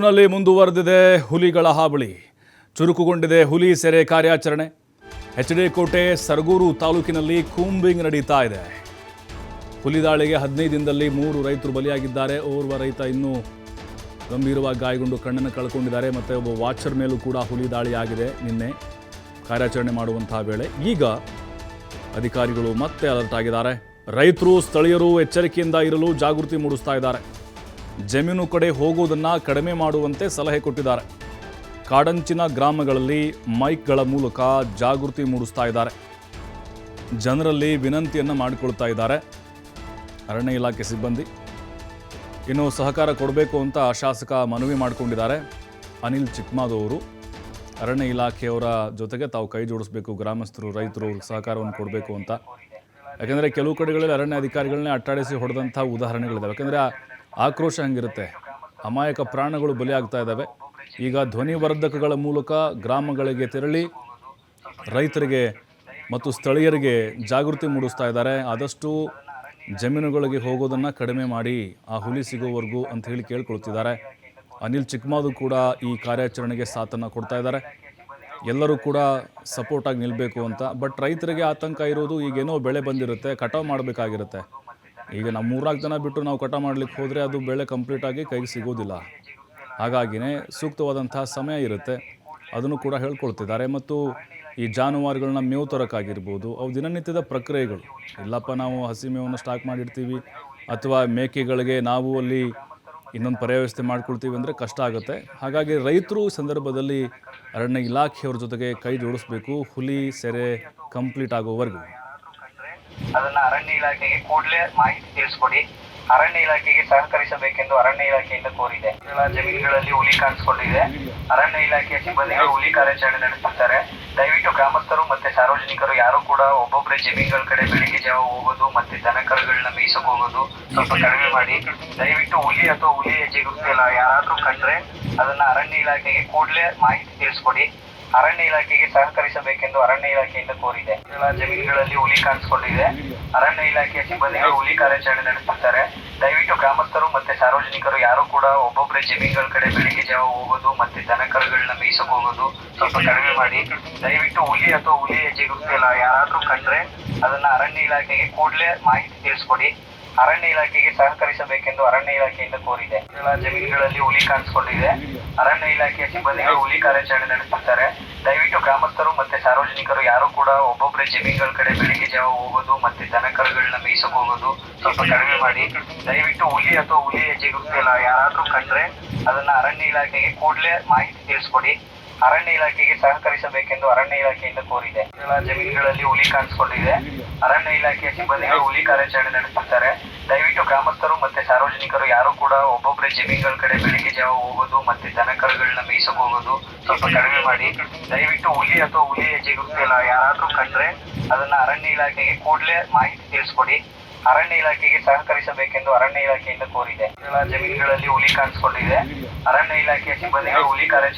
ನಲ್ಲಿ ಮುಂದುವರೆದಿದೆ ಹುಲಿಗಳ ಹಾವಳಿ. ಚುರುಕುಗೊಂಡಿದೆ ಹುಲಿ ಸೆರೆ ಕಾರ್ಯಾಚರಣೆ. ಎಚ್ ಡಿ ಕೋಟೆ, ಸರಗೂರು ತಾಲೂಕಿನಲ್ಲಿ ಕೂಂಬಿಂಗ್ ನಡೀತಾ ಇದೆ. ಹುಲಿ ದಾಳಿಗೆ ಹದಿನೈದು ದಿನದಲ್ಲಿ ಮೂರು ರೈತರು ಬಲಿಯಾಗಿದ್ದಾರೆ. ಓರ್ವ ರೈತ ಇನ್ನೂ ಗಂಭೀರವಾಗಿ ಗಾಯಗೊಂಡು ಕಣ್ಣನ್ನು ಕಳ್ಕೊಂಡಿದ್ದಾರೆ. ಮತ್ತು ಒಬ್ಬ ವಾಚರ್ ಮೇಲೂ ಕೂಡ ಹುಲಿ ದಾಳಿ ಆಗಿದೆ ನಿನ್ನೆ. ಕಾರ್ಯಾಚರಣೆ ಮಾಡುವಂತಹ ವೇಳೆ ಈಗ ಅಧಿಕಾರಿಗಳು ಮತ್ತೆ ಅಲರ್ಟ್ ಆಗಿದ್ದಾರೆ. ರೈತರು, ಸ್ಥಳೀಯರು ಎಚ್ಚರಿಕೆಯಿಂದ ಇರಲು ಜಾಗೃತಿ ಮೂಡಿಸ್ತಾ ಇದ್ದಾರೆ. ಜಮೀನು ಕಡೆ ಹೋಗುವುದನ್ನು ಕಡಿಮೆ ಮಾಡುವಂತೆ ಸಲಹೆ ಕೊಟ್ಟಿದ್ದಾರೆ. ಕಾಡಂಚಿನ ಗ್ರಾಮಗಳಲ್ಲಿ ಮೈಕ್ಗಳ ಮೂಲಕ ಜಾಗೃತಿ ಮೂಡಿಸ್ತಾ ಇದ್ದಾರೆ. ಜನರಲ್ಲಿ ವಿನಂತಿಯನ್ನು ಮಾಡಿಕೊಳ್ತಾ ಇದ್ದಾರೆ. ಅರಣ್ಯ ಇಲಾಖೆ ಸಿಬ್ಬಂದಿ. ಇನ್ನು ಸಹಕಾರ ಕೊಡಬೇಕು ಅಂತ ಶಾಸಕ ಮನವಿ ಮಾಡಿಕೊಂಡಿದ್ದಾರೆ. ಅನಿಲ್ ಚಿಕ್ಮಾದವರು ಅರಣ್ಯ ಇಲಾಖೆಯವರ ಜೊತೆಗೆ ತಾವು ಕೈ ಜೋಡಿಸಬೇಕು, ಗ್ರಾಮಸ್ಥರು, ರೈತರು ಸಹಕಾರವನ್ನು ಕೊಡಬೇಕು ಅಂತ. ಯಾಕೆಂದರೆ ಕೆಲವು ಕಡೆಗಳಲ್ಲಿ ಅರಣ್ಯ ಅಧಿಕಾರಿಗಳನ್ನೇ ಅಟ್ಟಾಡಿಸಿ ಹೊಡೆದಂಥ ಉದಾಹರಣೆಗಳಿದ್ದಾವೆ ಯಾಕೆಂದರೆ ಆಕ್ರೋಶ ಹಂಗಿರುತ್ತೆ? ಅಮಾಯಕ ಪ್ರಾಣಗಳು ಬಲಿಯಾಗ್ತಾ ಇದ್ದಾವೆ. ಈಗ ಧ್ವನಿವರ್ಧಕಗಳ ಮೂಲಕ ಗ್ರಾಮಗಳಿಗೆ ತೆರಳಿ ರೈತರಿಗೆ ಮತ್ತು ಸ್ಥಳೀಯರಿಗೆ ಜಾಗೃತಿ ಮೂಡಿಸ್ತಾ ಇದ್ದಾರೆ. ಆದಷ್ಟು ಜಮೀನುಗಳಿಗೆ ಹೋಗೋದನ್ನು ಕಡಿಮೆ ಮಾಡಿ ಆ ಹುಲಿ ಸಿಗೋವರೆಗೂ ಅಂತ ಹೇಳಿ ಕೇಳ್ಕೊಳ್ತಿದ್ದಾರೆ. ಅನಿಲ್ ಚಿಕ್ಮಾದು ಕೂಡ ಈ ಕಾರ್ಯಾಚರಣೆಗೆ ಸಾಥನ್ನು ಕೊಡ್ತಾ ಇದ್ದಾರೆ. ಎಲ್ಲರೂ ಕೂಡ ಸಪೋರ್ಟಾಗಿ ನಿಲ್ಲಬೇಕು ಅಂತ. ಬಟ್ ರೈತರಿಗೆ ಆತಂಕ ಇರೋದು ಈಗೇನೋ ಬೆಳೆ ಬಂದಿರುತ್ತೆ, ಕಟಾವು ಮಾಡಬೇಕಾಗಿರುತ್ತೆ. ಈಗ ನಾವು ಮೂರ್ನಾಲ್ಕು ಜನ ಬಿಟ್ಟು ನಾವು ಕಟಾ ಮಾಡಲಿಕ್ಕೆ ಹೋದರೆ ಅದು ಬೆಳೆ ಕಂಪ್ಲೀಟಾಗಿ ಕೈಗೆ ಸಿಗೋದಿಲ್ಲ. ಹಾಗಾಗಿನೇ ಸೂಕ್ತವಾದಂಥ ಸಮಯ ಇರುತ್ತೆ. ಅದನ್ನು ಕೂಡ ಹೇಳ್ಕೊಳ್ತಿದ್ದಾರೆ. ಮತ್ತು ಈ ಜಾನುವಾರುಗಳನ್ನ ಮೇವು ತರೋಕ್ಕಾಗಿರ್ಬೋದು, ಅವು ದಿನನಿತ್ಯದ ಪ್ರಕ್ರಿಯೆಗಳು. ಇಲ್ಲಪ್ಪ, ನಾವು ಹಸಿ ಮೇವನ್ನು ಸ್ಟಾಕ್ ಮಾಡಿರ್ತೀವಿ, ಅಥವಾ ಮೇಕೆಗಳಿಗೆ ನಾವು ಅಲ್ಲಿ ಇನ್ನೊಂದು ಪರ್ಯಾವ್ಯವಸ್ಥೆ ಮಾಡ್ಕೊಳ್ತೀವಿ ಅಂದರೆ ಕಷ್ಟ ಆಗುತ್ತೆ. ಹಾಗಾಗಿ ರೈತರು ಸಂದರ್ಭದಲ್ಲಿ ಅರಣ್ಯ ಇಲಾಖೆಯವ್ರ ಜೊತೆಗೆ ಕೈ ಜೋಡಿಸ್ಬೇಕು. ಹುಲಿ, ಸೆರೆ ಕಂಪ್ಲೀಟ್ ಆಗೋವರೆಗೂ. ಅದನ್ನ ಅರಣ್ಯ ಇಲಾಖೆಗೆ ಕೂಡಲೇ ಮಾಹಿತಿ ತಿಳಿಸ್ಕೊಡಿ. ಅರಣ್ಯ ಇಲಾಖೆಗೆ ಸಹಕರಿಸಬೇಕೆಂದು ಅರಣ್ಯ ಇಲಾಖೆಯಿಂದ ಕೋರಿದೆ. ಜಮೀನುಗಳಲ್ಲಿ ಹುಲಿ ಕಾಣಿಸಿಕೊಂಡಿದೆ. ಅರಣ್ಯ ಇಲಾಖೆಯ ಸಿಬ್ಬಂದಿಗಳು ಹುಲಿ ಕಾರ್ಯಾಚರಣೆ ನಡೆಸುತ್ತಾರೆ ದಯವಿಟ್ಟು ಗ್ರಾಮಸ್ಥರು ಮತ್ತೆ ಸಾರ್ವಜನಿಕರು, ಯಾರು ಕೂಡ ಒಬ್ಬೊಬ್ಬರೇ ಜಮೀನುಗಳ ಕಡೆ ಬೆಳಿಗ್ಗೆ ಜಾವ ಹೋಗೋದು ಮತ್ತೆ ದನ ಕರುಗಳನ್ನ ಮೇಯ್ಸಕ್ ಹೋಗೋದು ಸ್ವಲ್ಪ ಕಡಿಮೆ ಮಾಡಿ. ದಯವಿಟ್ಟು ಹುಲಿ ಅಥವಾ ಹುಲಿ ಹೆಜ್ಜೆ ಗೊತ್ತಿಲ್ಲ ಯಾರಾದ್ರೂ ಕಂಡ್ರೆ ಅದನ್ನ ಅರಣ್ಯ ಇಲಾಖೆಗೆ ಕೂಡಲೇ ಮಾಹಿತಿ ತಿಳಿಸ್ಕೊಡಿ. ಅರಣ್ಯ ಇಲಾಖೆಗೆ ಸಹಕರಿಸಬೇಕೆಂದು ಅರಣ್ಯ ಇಲಾಖೆಯಿಂದ ಕೋರಿದೆ. ಜಮೀನುಗಳಲ್ಲಿ ಹುಲಿ ಕಾಣಿಸಿಕೊಂಡಿದೆ. ಅರಣ್ಯ ಇಲಾಖೆಯ ಸಿಬ್ಬಂದಿಗಳು ಹುಲಿ ಕಾರ್ಯಾಚರಣೆ ನಡೆಸುತ್ತಾರೆ ದಯವಿಟ್ಟು ಗ್ರಾಮಸ್ಥರು ಮತ್ತೆ ಸಾರ್ವಜನಿಕರು, ಯಾರು ಕೂಡ ಒಬ್ಬೊಬ್ಬರೇ ಜಮೀನುಗಳ ಕಡೆ ಬೆಳಿಗ್ಗೆ ಜಾವ ಹೋಗೋದು ಮತ್ತೆ ದನ ಕರುಗಳನ್ನ ಮೇಯ್ಸಕ್ ಹೋಗೋದು ಸ್ವಲ್ಪ ಕಡಿಮೆ ಮಾಡಿ. ದಯವಿಟ್ಟು ಹುಲಿ ಅಥವಾ ಹುಲಿ ಹೆಜ್ಜೆ ಗುರುತಿಲ್ಲ ಯಾರಾದ್ರೂ ಕಂಡ್ರೆ ಅದನ್ನ ಅರಣ್ಯ ಇಲಾಖೆಗೆ ಕೂಡಲೇ ಮಾಹಿತಿ ತಿಳಿಸ್ಕೊಡಿ. ಅರಣ್ಯ ಇಲಾಖೆಗೆ ಸಹಕರಿಸಬೇಕೆಂದು ಅರಣ್ಯ ಇಲಾಖೆಯಿಂದ ಕೋರಿದೆ. ಜಮೀನುಗಳಲ್ಲಿ ಹುಲಿ ಕಾಣಿಸಿಕೊಂಡಿದೆ. ಅರಣ್ಯ ಇಲಾಖೆಯ ಸಿಬ್ಬಂದಿಗಳು ಹುಲಿ ಕಾರ್ಯಾಚರಣೆ ನಡೆಸುತ್ತಾರೆ ದಯವಿಟ್ಟು ಗ್ರಾಮಸ್ಥರು ಮತ್ತೆ ಸಾರ್ವಜನಿಕರು ಯಾರು ಕೂಡ ಒಬ್ಬೊಬ್ಬರೇ ಜಮೀನುಗಳ ಕಡೆ ಬೆಳಿಗ್ಗೆ ಜಾವ ಹೋಗೋದು ಮತ್ತೆ ದನ ಕರುಗಳನ್ನ ಮೇಯ್ಸಕ್ ಹೋಗೋದು ಸ್ವಲ್ಪ ಕಡಿಮೆ ಮಾಡಿ. ದಯವಿಟ್ಟು ಹುಲಿ ಅಥವಾ ಹುಲಿ ಹೆಜ್ಜೆ ಯಾರಾದ್ರೂ ಕಂಡ್ರೆ ಅದನ್ನ ಅರಣ್ಯ ಇಲಾಖೆಗೆ ಕೂಡಲೇ ಮಾಹಿತಿ ತಿಳಿಸ್ಕೊಡಿ. ಅರಣ್ಯ ಇಲಾಖೆಗೆ ಸಹಕರಿಸಬೇಕೆಂದು ಅರಣ್ಯ ಇಲಾಖೆಯಿಂದ ಕೋರಿದೆ. ಜಮೀನುಗಳಲ್ಲಿ ಹುಲಿ ಕಾಣಿಸಿಕೊಂಡಿದೆ. ಅರಣ್ಯ ಇಲಾಖೆಯ ಸಿಬ್ಬಂದಿಗಳು ಹುಲಿ ಕಾರ್ಯಾಚರಣೆ ನಡೆಸುತ್ತಾರೆ ದಯವಿಟ್ಟು ಗ್ರಾಮಸ್ಥರು ಮತ್ತೆ ಸಾರ್ವಜನಿಕರು, ಯಾರು ಕೂಡ ಒಬ್ಬೊಬ್ಬರೇ ಜಮೀನುಗಳ ಕಡೆ ಬೆಳಿಗ್ಗೆ ಜಾವ ಹೋಗೋದು ಮತ್ತೆ ದನ ಕರುಗಳನ್ನ ಮೇಯ್ಸಕ್ ಹೋಗೋದು ಸ್ವಲ್ಪ ಕಡಿಮೆ ಮಾಡಿ. ದಯವಿಟ್ಟು ಹುಲಿ ಅಥವಾ ಹುಲಿ ಹೆಜ್ಜೆ ಗುರುತಿಲ್ಲ ಯಾರಾದ್ರೂ ಕಂಡ್ರೆ ಅದನ್ನ ಅರಣ್ಯ ಇಲಾಖೆಗೆ ಕೂಡಲೇ ಮಾಹಿತಿ ತಿಳಿಸ್ಕೊಡಿ. ಅರಣ್ಯ ಇಲಾಖೆಗೆ ಸಹಕರಿಸಬೇಕೆಂದು ಅರಣ್ಯ ಇಲಾಖೆಯಿಂದ ಕೋರಿದೆ. ಜಮೀನುಗಳಲ್ಲಿ ಹುಲಿ ಕಾಣಿಸಿಕೊಂಡಿದೆ. ಅರಣ್ಯ ಇಲಾಖೆಯ ಸಿಬ್ಬಂದಿಗಳು ಹುಲಿ ಕಾರ್ಯಾಚರಣೆ